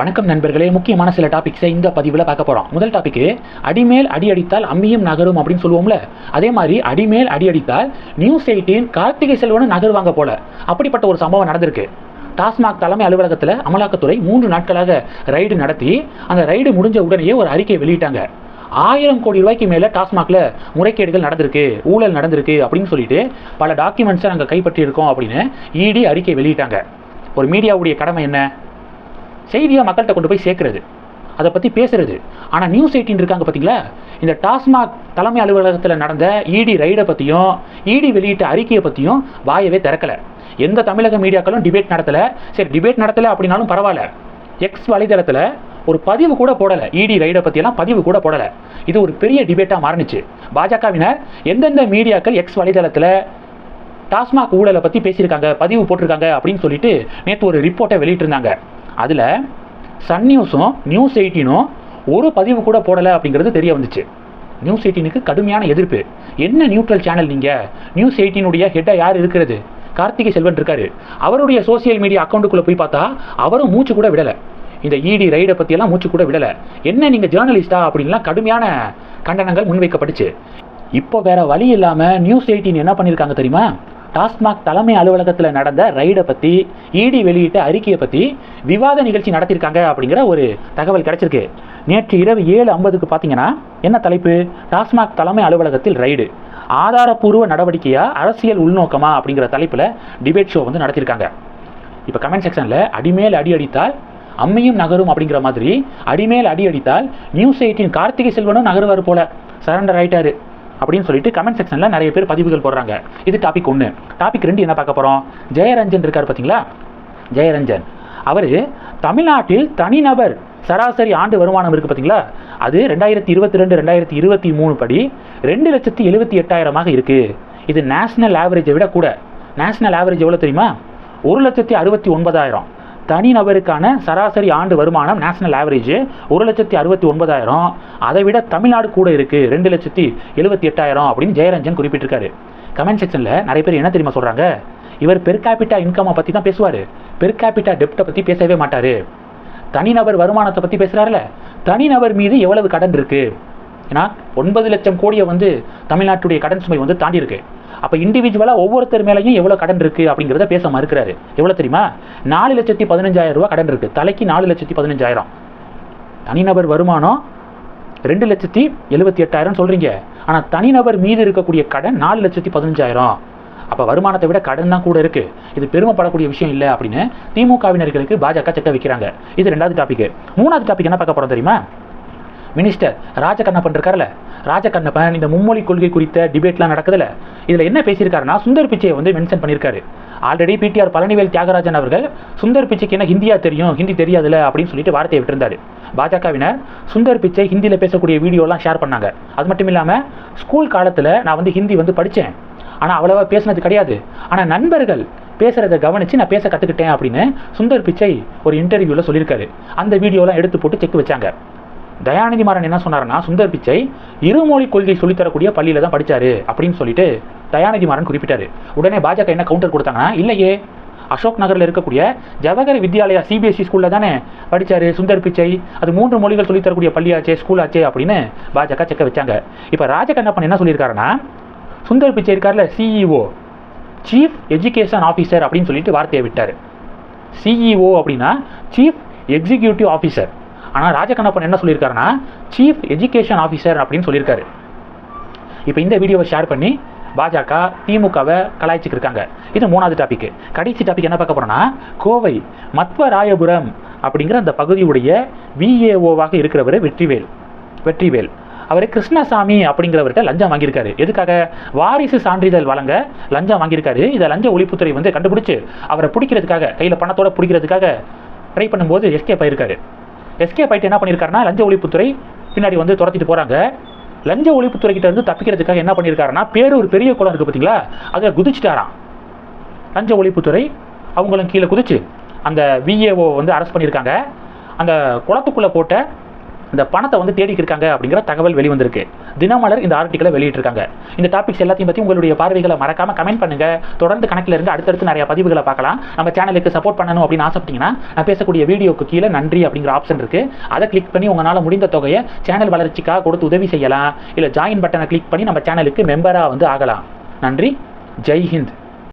வணக்கம் நண்பர்களே. முக்கியமான சில டாபிக்ஸை இந்த பதிவில் பார்க்க போகிறோம் முதல் டாபிக் அடிமேல் அடி அடித்தால் அம்மியும் நகரும் அப்படின்னு சொல்லுவோம்ல. அதே மாதிரி அடிமேல் அடி அடித்தால் நியூஸ் எயிட்டீன் கார்த்திகை செல்வனும் நகருவாங்க போல. அப்படிப்பட்ட ஒரு சம்பவம் நடந்திருக்கு. டாஸ்மாக் தலைமை அலுவலகத்தில் அமலாக்கத்துறை மூன்று நாட்களாக ரைடு நடத்தி அந்த ரைடு முடிஞ்ச உடனேயே ஒரு அறிக்கை வெளியிட்டாங்க. ஆயிரம் கோடி ரூபாய்க்கு மேலே டாஸ்மாகில் முறைகேடுகள் நடந்திருக்கு ஊழல் நடந்திருக்கு அப்படின்னு சொல்லிட்டு பல டாக்குமெண்ட்ஸை நாங்கள் கைப்பற்றியிருக்கோம் அப்படின்னு இடி அறிக்கை வெளியிட்டாங்க. ஒரு மீடியாவுடைய கடமை என்ன? செய்தியை மக்கள்கிட்ட கொண்டு போய் சேர்க்கறது. அதை பற்றி பேசுறது. ஆனால் நியூஸ் எயிட்டின் இருக்காங்க பார்த்தீங்களா இந்த டாஸ்மாக் தலைமை அலுவலகத்தில் நடந்த இடி ரைடை பற்றியும் இடி வெளியிட்ட அறிக்கையை பற்றியும் வாயவே திறக்கலை. எந்த தமிழக மீடியாக்களும் டிபேட் நடத்தலை. சரி டிபேட் நடத்தலை அப்படின்னாலும் பரவாயில்ல. எக்ஸ் வலைதளத்தில் ஒரு பதிவு கூட போடலை. இடி ரைடை பற்றியெல்லாம் பதிவு கூட போடலை. இது ஒரு பெரிய டிபேட்டாக மாறுனுச்சு. பாஜகவினர் எந்தெந்த மீடியாக்கள் எக்ஸ் வலைதளத்தில் டாஸ்மாக் ஊழலை பற்றி பேசியிருக்காங்க பதிவு போட்டிருக்காங்க அப்படின்னு சொல்லிட்டு நேற்று ஒரு ரிப்போர்ட்டை வெளியிட்டிருந்தாங்க. அதில் சன் நியூஸும் நியூஸ் எயிட்டீனும் ஒரு பதிவு கூட போடலை அப்படிங்கிறது தெரிய வந்துச்சு. நியூஸ் எயிட்டீனுக்கு கடுமையான எதிர்ப்பு. என்ன நியூட்ரல் சேனல் நீங்கள் நியூஸ் எயிட்டீனுடைய ஹெட்டாக யார் இருக்கிறது? கார்த்திகை செல்வன் இருக்காரு. அவருடைய சோசியல் மீடியா அக்கௌண்ட்டுக்குள்ளே போய் பார்த்தா அவரும் மூச்சு கூட விடலை. இந்த இடி ரைடை பற்றியெல்லாம் மூச்சு கூட விடலை. என்ன நீங்கள் ஜேர்னலிஸ்டா அப்படின்லாம் கடுமையான கண்டனங்கள் முன்வைக்கப்பட்டுச்சு. இப்போ வேற வழி இல்லாமல் நியூஸ் எயிட்டீன் என்ன பண்ணியிருக்காங்க தெரியுமா? டாஸ்மாக் தலைமை அலுவலகத்தில் நடந்த ரைடை பற்றி இடி வெளியிட்ட அறிக்கையை பற்றி விவாத நிகழ்ச்சி நடத்தியிருக்காங்க அப்படிங்கிற ஒரு தகவல் கிடைச்சிருக்கு. நேற்று இரவு ஏழு ஐம்பதுக்கு பார்த்தீங்கன்னா என்ன தலைப்பு? டாஸ்மாக் தலைமை அலுவலகத்தில் ரைடு. ஆதாரப்பூர்வ நடவடிக்கையாக அரசியல் உள்நோக்கமா அப்படிங்கிற தலைப்பில் டிபேட் ஷோ வந்து நடத்தியிருக்காங்க இப்போ கமெண்ட் செக்ஷனில் அடிமேல் அடி அடித்தால் அம்மையும் நகரும் அப்படிங்கிற மாதிரி அடிமேல் அடி அடித்தால் நியூஸ் எயிட்டின் கார்த்திகை செல்வனும் நகருவார் போல. சரண்டர் ஆயிட்டாரு. அப்படின்னு சொல்லிட்டு கமெண்ட் செக்ஷனில் நிறைய பேர் பதிவுகள் போடுறாங்க. இது டாபிக் ஒன்று டாபிக் ரெண்டு என்ன பார்க்க போகிறோம் ஜெயரஞ்சன் இருக்கார் பார்த்தீங்களா? ஜெயரஞ்சன். அவர் தமிழ்நாட்டில் தனிநபர் சராசரி ஆண்டு வருமானம் இருக்குது பார்த்தீங்களா? அது ரெண்டாயிரத்தி இருபத்தி ரெண்டு ரெண்டாயிரத்தி இருபத்தி மூணு படி ரெண்டு லட்சத்தி எழுபத்தி எட்டாயிரமாக இருக்குது இது நேஷ்னல் ஆவரேஜை விட கூட. நேஷ்னல் ஆவரேஜ் எவ்வளோ தெரியுமா? ஒரு லட்சத்தி அறுபத்தி ஒன்பதாயிரம். தனிநபருக்கான சராசரி ஆண்டு வருமானம் நேஷனல் ஆவரேஜ் ஒரு லட்சத்தி அறுபத்தி ஒன்பதாயிரம். அதை விட தமிழ்நாடு கூட இருக்குது ரெண்டு லட்சத்தி எழுபத்தி எட்டாயிரம் அப்படின்னு ஜெயரஞ்சன் குறிப்பிட்டிருக்காரு. கமெண்ட் செக்ஷனில் நிறைய பேர் என்ன தெரியுமா சொல்கிறாங்க இவர் பெர் கேபிட்டா இன்கம்மை பற்றி தான் பேசுவார். பெர் கேபிட்டா டெப்ட்டை பற்றி பேசவே மாட்டார். தனிநபர் வருமானத்தை பற்றி பேசுகிறாருல தனிநபர் மீது எவ்வளவு கடன் இருக்குது ஏன்னா ஒன்பது லட்சம் கோடியை வந்து தமிழ்நாட்டுடைய கடன் சுமை வந்து தாண்டி இருக்கு. அப்போ இண்டிவிஜுவலாக ஒவ்வொருத்தர் மேலேயும் எவ்வளோ கடன் இருக்குது அப்படிங்கிறத பேச மறுக்கிறாரு. எவ்வளோ தெரியுமா? நாலு லட்சத்தி பதினஞ்சாயிரம் ரூபா கடன் இருக்குது தலைக்கு நாலு லட்சத்தி பதினஞ்சாயிரம். தனிநபர் வருமானம் ரெண்டு லட்சத்தி எழுபத்தி எட்டாயிரம் சொல்கிறீங்க ஆனால் தனிநபர் மீது இருக்கக்கூடிய கடன் நாலு லட்சத்தி பதினஞ்சாயிரம். அப்போ வருமானத்தை விட கடன் தான் கூட இருக்குது இது பெருமைப்படக்கூடிய விஷயம் இல்லை அப்படின்னு திமுகவினர்களுக்கு பாஜக செக்க வைக்கிறாங்க. இது ரெண்டாவது டாபிக் மூணாவது டாபிக் என்ன பார்க்க போகிறோம் தெரியுமா? மினிஸ்டர் ராஜகண்ணப்பன் இருக்கார்ல ராஜகண்ணப்பன் இந்த மும்மொழி கொள்கை குறித்த டிபேட்லாம் நடக்குதுல இதில் என்ன பேசியிருக்காருன்னா சுந்தர் பிச்சையை வந்து மென்ஷன் பண்ணியிருக்காரு. ஆல்ரெடி பிடிஆர் பழனிவேல் தியாகராஜன் அவர்கள் சுந்தர் பிச்சைக்கு என்ன ஹிந்தியா தெரியும் ஹிந்தி தெரியாதுல அப்படின்னு சொல்லிட்டு வார்த்தையை விட்டுருந்தாரு. பாஜகவினர் சுந்தர் பிச்சை ஹிந்தியில் பேசக்கூடிய வீடியோலாம் ஷேர் பண்ணாங்க. அது மட்டும் இல்லாமல் ஸ்கூல் காலத்தில் நான் வந்து ஹிந்தி வந்து படித்தேன் ஆனால் அவ்வளோவா பேசினது கிடையாது. ஆனால் நண்பர்கள் பேசுகிறத கவனித்து நான் பேச கற்றுக்கிட்டேன் அப்படின்னு சுந்தர் பிச்சை ஒரு இன்டர்வியூவில் சொல்லியிருக்காரு. அந்த வீடியோலாம் எடுத்து போட்டு செக் வச்சாங்க. தயாநிதி மாறன் என்ன சொன்னார்னா சுந்தர் பிச்சை இருமொழி கொள்கை சொல்லித்தரக்கூடிய பள்ளியில் தான் படித்தாரு அப்படின்னு சொல்லிட்டு தயாநிதி மாறன் குறிப்பிட்டாரு. உடனே பாஜக என்ன கவுண்டர் கொடுத்தாங்கன்னா இல்லையே அசோக் நகரில் இருக்கக்கூடிய ஜவஹர் வித்யாலயா சிபிஎஸ்சி ஸ்கூலில் தானே படித்தார் சுந்தர் பிச்சை. அது மூன்று மொழிகள் சொல்லித்தரக்கூடிய பள்ளியாச்சே ஸ்கூலாச்சே அப்படின்னு பாஜக செக்க வச்சாங்க. இப்போ ராஜகண்ணப்பன் என்ன சொல்லியிருக்காருன்னா சுந்தர் பிச்சை இருக்கார்ல சிஇஓ சீஃப் எஜுகேஷன் ஆஃபீஸர் அப்படின்னு சொல்லிட்டு வார்த்தையை விட்டார். சிஇஓ அப்படின்னா சீஃப் எக்ஸிக்யூட்டிவ் ஆஃபீஸர் ஆனால் ராஜகண்ணப்பன் என்ன சொல்லியிருக்காருன்னா சீஃப் எஜுகேஷன் ஆஃபீஸர் அப்படின்னு சொல்லியிருக்காரு. இப்போ இந்த வீடியோவை ஷேர் பண்ணி பாஜக திமுகவை கலாய்ச்சிக்கு இருக்காங்க. இது மூணாவது டாபிக் கடைசி டாபிக் என்ன பார்க்க போறோம்னா கோவை மத்வராயபுரம் அப்படிங்கிற அந்த பகுதியுடைய விஏஓவாக இருக்கிறவர் வெற்றிவேல். வெற்றிவேல். அவர் கிருஷ்ணசாமி அப்படிங்கிறவர்கிட்ட லஞ்சம் வாங்கியிருக்காரு. எதுக்காக? வாரிசு சான்றிதழ் வழங்க லஞ்சம் வாங்கியிருக்காரு. இதை லஞ்ச ஒழிப்புத்துறை வந்து கண்டுபிடிச்சு அவரை பிடிக்கிறதுக்காக கையில் பணத்தோட பிடிக்கிறதுக்காக ட்ரை பண்ணும்போது எஸ்கேப் ஆயிருக்காரு. எஸ்கே ஆயிட்டு என்ன பண்ணியிருக்காருன்னா லஞ்ச ஒழிப்புத்துறை பின்னாடி வந்து துரத்திட்டு போகிறாங்க லஞ்ச ஒழிப்புத்துறை கிட்ட இருந்து தப்பிக்கிறதுக்காக என்ன பண்ணியிருக்காருன்னா பேர் ஒரு பெரிய குளம் இருக்குது பார்த்தீங்களா அதை குதிச்சிட்டாராம். லஞ்ச ஒழிப்புத்துறை அவங்களும் கீழே குதிச்சு அந்த விஏஓ வந்து அரெஸ்ட் பண்ணியிருக்காங்க அந்த குளத்துக்குள்ளே போட்ட இந்த பணத்தை வந்து தேடிட்டு இருக்காங்க அப்படிங்கிற தகவல் வெளிவந்திருக்கு. தினமலர் இந்த ஆர்டிக்கலை வெளியிட்டிருக்காங்க. இந்த டாபிக்ஸ் எல்லாத்தையும் பற்றி உங்களுடைய பார்வைகளை மறக்காம கமெண்ட் பண்ணுங்க. தொடர்ந்து கணக்கில் இருந்து அடுத்தடுத்து நிறைய பதிவுகளை பார்க்கலாம். நம்ம சேனலுக்கு சப்போர்ட் பண்ணணும் அப்படின்னு ஆசைப்பட்டீங்கன்னா நான் பேசக்கூடிய வீடியோக்கு கீழே நன்றி அப்படிங்கிற ஆப்ஷன் இருக்கு. அதை கிளிக் பண்ணி உங்களால் முடிந்த தொகையை சேனல் வளர்ச்சிக்காக கொடுத்து உதவி செய்யலாம். இல்லை ஜாயின் பட்டனை கிளிக் பண்ணி நம்ம சேனலுக்கு மெம்பராக வந்து ஆகலாம். நன்றி. ஜெய் ஹிந்த்.